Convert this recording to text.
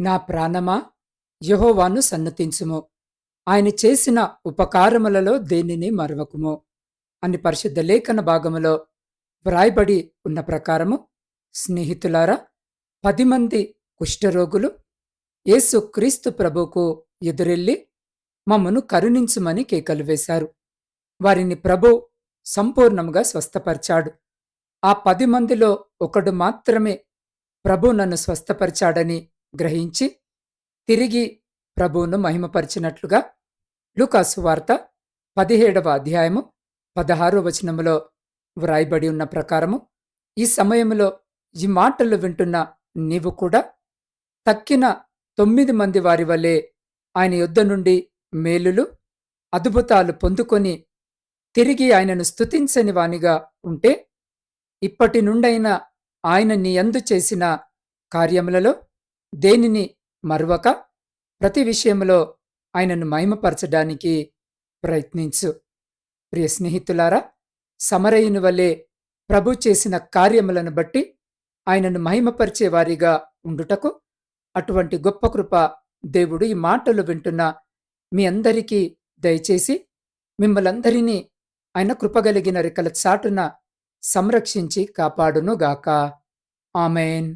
నా ప్రాణమా? యహోవాను సన్నతించుము. ఆయన చేసిన ఉపకారములలో దేనిని మరవకుము? అని పరిశుద్ధ లేఖన భాగములో వ్రాయబడి ఉన్న ప్రకారము స్నేహితులారా పది మంది కుష్ఠరోగులు యేసు క్రీస్తు ప్రభుకు ఎదురెళ్ళి మమ్మను కరుణించుమని కేకలు వేశారు. వారిని ప్రభు సంపూర్ణంగా స్వస్థపరిచాడు. ఆ పది మందిలో ఒకడు మాత్రమే ప్రభు నన్ను స్వస్థపరిచాడని గ్రహించి తిరిగి ప్రభువును మహిమపరిచినట్లుగా లూకాసు వార్త పదిహేడవ అధ్యాయము పదహారో వచనములో వ్రాయబడి ఉన్న ప్రకారము ఈ సమయంలో ఈ మాటలు వింటున్న నీవు కూడా తక్కిన తొమ్మిది మంది వారి వలె ఆయన యుద్ధ నుండి మేలులు అద్భుతాలు పొందుకొని తిరిగి ఆయనను స్థుతించని వానిగా ఉంటే ఇప్పటి నుండైనా ఆయన నీ యందు చేసిన కార్యములలో దేనిని మరవక ప్రతి విషయంలో ఆయనను మహిమపరచడానికి ప్రయత్నించు. ప్రియ స్నేహితులారా సమరయుని వలె ప్రభు చేసిన కార్యములను బట్టి ఆయనను మహిమపరిచే వారిగా ఉండుటకు అటువంటి గొప్ప కృప దేవుడు ఈ మాటలు వింటున్న మీ అందరికీ దయచేసి మిమ్మలందరినీ ఆయన కృపగలిగిన రెక్కల చాటున సంరక్షించి కాపాడునుగాక ఆమెన్.